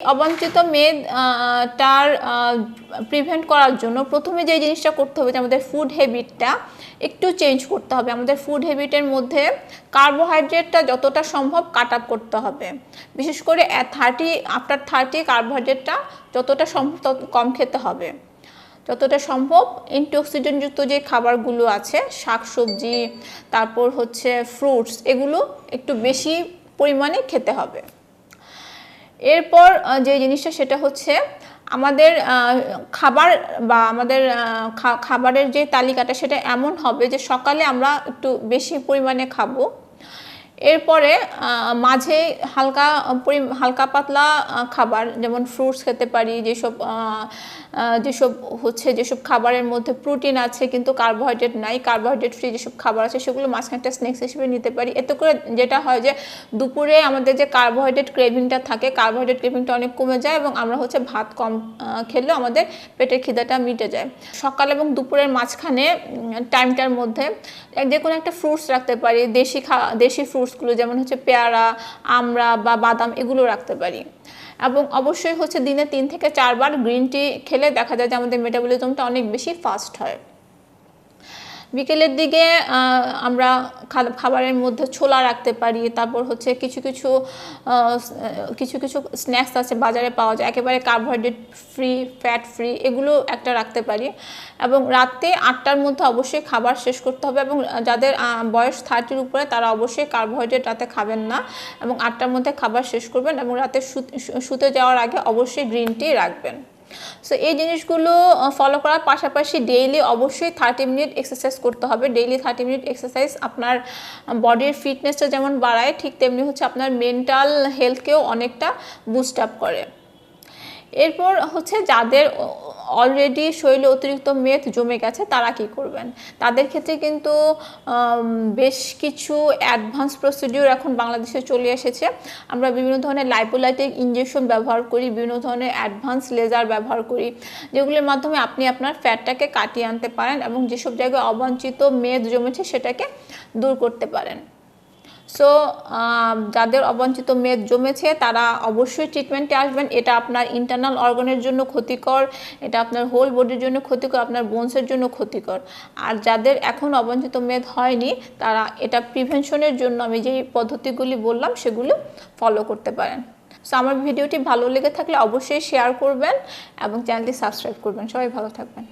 অবাঞ্ছিত মেদ টার প্রিভেন্ট করার জন্য প্রথমে যে জিনিসটা করতে হবে যে আমাদের ফুড হ্যাবিটটা একটু চেঞ্জ করতে হবে। আমাদের ফুড হ্যাবিটের মধ্যে কার্বোহাইড্রেটটা যতটা সম্ভব কাট আপ করতে হবে। বিশেষ করে থার্টি আফটার থার্টি কার্বোহাইড্রেটটা যতটা সম্ভব কম খেতে হবে। যতটা সম্ভব অ্যান্টিঅক্সিডেন্টযুক্ত যে খাবারগুলো আছে, শাকসবজি, তারপর হচ্ছে ফ্রুটস এগুলো একটু বেশি পরিমাণে খেতে হবে। এরপর যে জিনিসটা সেটা হচ্ছে আমাদের খাবার বা আমাদের খাবারের যে তালিকাটা সেটা এমন হবে যে সকালে আমরা একটু বেশি পরিমাণে খাব। এরপরে মাঝে হালকা পরি- হালকা পাতলা খাবার, যেমন ফ্রুটস খেতে পারি, যেসব যেসব হচ্ছে, যেসব খাবারের মধ্যে প্রোটিন আছে, কিন্তু কার্বোহাইড্রেট নাই কার্বোহাইড্রেট ফ্রি যেসব খাবার আছে, সেগুলো মাঝখানে একটা স্ন্যাক্স হিসেবে নিতে পারি। এতে করে যেটা হয় যে, দুপুরে আমাদের যে কার্বোহাইড্রেট ক্রেভিংটা থাকে কার্বোহাইড্রেট ক্রেভিংটা অনেক কমে যায় এবং আমরা হচ্ছে ভাত কম খেলেও আমাদের পেটের খিদাটা মিটে যায়। সকাল এবং দুপুরের মাঝখানে টাইমটার মধ্যে যে কোনো একটা ফ্রুটস রাখতে পারি, দেশি খা, দেশি ফ্রুটসগুলো যেমন হচ্ছে পেয়ারা, আমরা বা বাদাম, এগুলো রাখতে পারি। এবং অবশ্যই হচ্ছে দিনে তিন থেকে চারবার গ্রিন টি খেলে দেখা যায় যে আমাদের মেটাবলিজমটা অনেক বেশি ফাস্ট হয়। বিকেলের দিকে আমরা খাবারের মধ্যে ছোলা রাখতে পারি, তারপর হচ্ছে কিছু কিছু কিছু কিছু স্ন্যাক্স আছে বাজারে পাওয়া যায়, একেবারে কার্বোহাইড্রেট ফ্রি ফ্যাট ফ্রি এগুলো একটা রাখতে পারি। এবং রাতে আটটার মধ্যে অবশ্যই খাবার শেষ করতে হবে এবং যাদের বয়স থার্টির উপরে তারা অবশ্যই কার্বোহাইড্রেট রাতে খাবেন না এবং আটটার মধ্যে খাবার শেষ করবেন এবং রাতে শুতে যাওয়ার আগে অবশ্যই গ্রিন টি রাখবেন। সো এই জিনিসগুলো ফলো করার পাশাপাশি ডেইলি অবশ্যই থার্টি মিনিট এক্সারসাইজ করতে হবে। ডেইলি থার্টি মিনিট এক্সারসাইজ আপনার বডির ফিটনেসটা যেমন বাড়ায়, ঠিক তেমনি হচ্ছে আপনার মেন্টাল হেলথকেও অনেকটা বুস্ট আপ করে। এরপর হচ্ছে যাদের অলরেডি শরীরে অতিরিক্ত মেদ জমে গেছে, তারা কি করবেন? তাদের ক্ষেত্রে কিন্তু বেশ কিছু অ্যাডভান্স প্রসিডিওর এখন বাংলাদেশে চলে এসেছে। আমরা বিভিন্ন ধরনের লাইপোলাইটিক ইঞ্জেকশন ব্যবহার করি, বিভিন্ন ধরনের অ্যাডভান্স লেজার ব্যবহার করি, যেগুলোর মাধ্যমে আপনি আপনার ফ্যাটটাকে কাটিয়ে আনতে পারেন এবং যেসব জায়গায় অবাঞ্ছিত মেদ জমেছে, সেটাকে দূর করতে পারেন। সো যাদের অবাঞ্ছিত মেদ জমেছে, তারা অবশ্যই ট্রিটমেন্টে আসবেন। এটা আপনার ইন্টারনাল অর্গানের জন্য ক্ষতিকর, এটা আপনার হোল বডির জন্য ক্ষতিকর, আপনার বোনসের জন্য ক্ষতিকর। আর যাদের এখন অবাঞ্ছিত মেদ হয়নি, তারা এটা প্রিভেনশনের জন্য আমি যে পদ্ধতিগুলি বললাম, সেগুলো ফলো করতে পারেন। সো আমার ভিডিওটি ভালো লেগে থাকলে অবশ্যই শেয়ার করবেন এবং চ্যানেলটি সাবস্ক্রাইব করবেন। সবাই ভালো থাকবেন।